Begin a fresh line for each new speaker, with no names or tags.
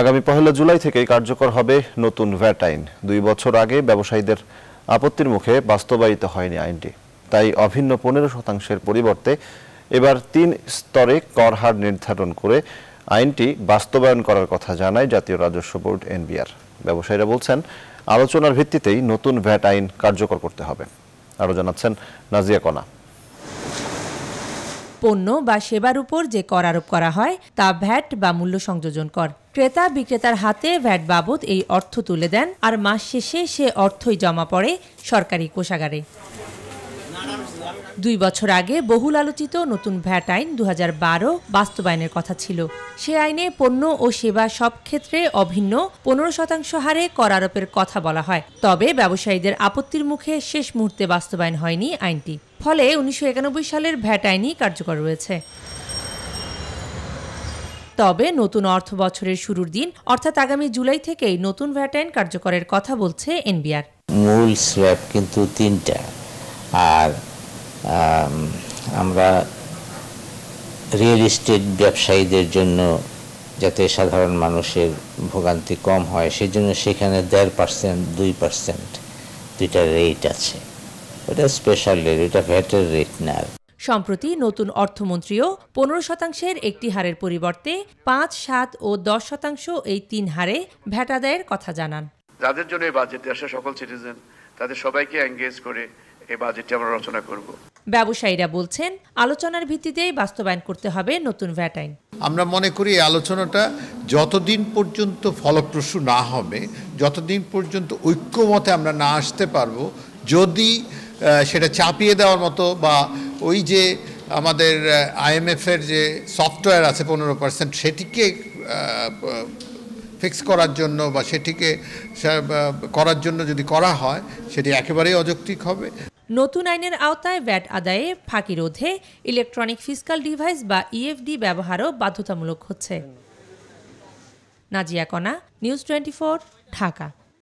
আগামী পহেলা জুলাই থেকেই কার্যকর হবে নতুন ভ্যাট আইন। দুই বছর আগে ব্যবসায়ীদের আপত্তির মুখে বাস্তবায়িত হয়নি আইনটি। তাই অভিন্ন পনেরো শতাংশের পরিবর্তে এবার তিন স্তরে কর হার নির্ধারণ করে আইনটি বাস্তবায়ন করার কথা জানায় জাতীয় রাজস্ব বোর্ড এনবিআর। ব্যবসায়ীরা বলছেন, আলোচনার ভিত্তিতেই নতুন ভ্যাট আইন কার্যকর করতে হবে। আরও জানাচ্ছেন নাজিয়া কণা।
পণ্য বা সেবার উপর যে কর আরোপ করা হয়, তা ভ্যাট বা মূল্য সংযোজন কর। ক্রেতা বিক্রেতার হাতে ভ্যাট বাবদ এই অর্থ তুলে দেন, আর মাস শেষে সে অর্থই জমা পড়ে সরকারি কোষাগারে। দুই বছর আগে বহুল আলোচিত নতুন ভ্যাট আইন দু হাজার বারো বাস্তবায়নের কথা ছিল। সে আইনে পণ্য ও সেবা সব ক্ষেত্রে অভিন্ন পনেরো শতাংশ হারে কর আরোপের কথা বলা হয়। তবে ব্যবসায়ীদের আপত্তির মুখে শেষ মুহূর্তে বাস্তবায়ন হয়নি আইনটি। ফলে উনিশশো একানব্বই সালের ভ্যাট আইনই কার্যকর রয়েছে। তবে নতুন অর্থ বছরের শুরুর দিন, অর্থাৎ আগামী জুলাই থেকেই নতুন ভ্যাট আইন কার্যকরের কথা বলছে এনবিআর।
মূল স্ল্যাব কিন্তু তিনটা। আর আম, আমরা রিয়েল এস্টেট ব্যবসায়ীদের জন্য যাতে সাধারণ মানুষের ভোগান্তি কম হয় সেজন্য সেখানে দেড় পার্সেন্ট দুই পার্সেন্ট দুইটা রেট আছে। ওটা স্পেশাল রেট ওটা ভ্যাটের রেট না
সম্প্রতি নতুন অর্থমন্ত্রীও পনেরো শতাংশের একটি হারের পরিবর্তে পাঁচ সাত ও দশ শতাংশ এই তিন হারে ভ্যাট আদায়ের কথা জানান।
যাদের জন্য এই বাজেট দেশের সকল সিটিজেন তাদের সবাইকে এঙ্গেজ করে এই বাজেটটি আমরা রচনা করব।
ব্যবসায়ীরা বলছেন আলোচনার ভিত্তিতেই বাস্তবায়ন করতে হবে নতুন ভ্যাট আইন
আমরা মনে করি এই আলোচনাটা যতদিন পর্যন্ত ফলপ্রসূ না হবে যতদিন পর্যন্ত ঐক্যমতে আমরা না আসতে পারব যদি সেটা চাপিয়ে দেওয়ার মতো বা ওই যে আমাদের আইএমএফের যে সফটওয়্যার আছে পনেরো পার্সেন্ট সেটিকে ফিক্স করার জন্য বা সেটিকে করার জন্য যদি করা হয় সেটি একেবারেই অযৌক্তিক হবে।
নতুন আইনের আওতায় ভ্যাট আদায়ে ফাঁকি রোধে ইলেকট্রনিক ফিসকাল ডিভাইস বা ইএফডি ব্যবহারও বাধ্যতামূলক হচ্ছে। নাজিয়া কণা, নিউজ টোয়েন্টি ঢাকা।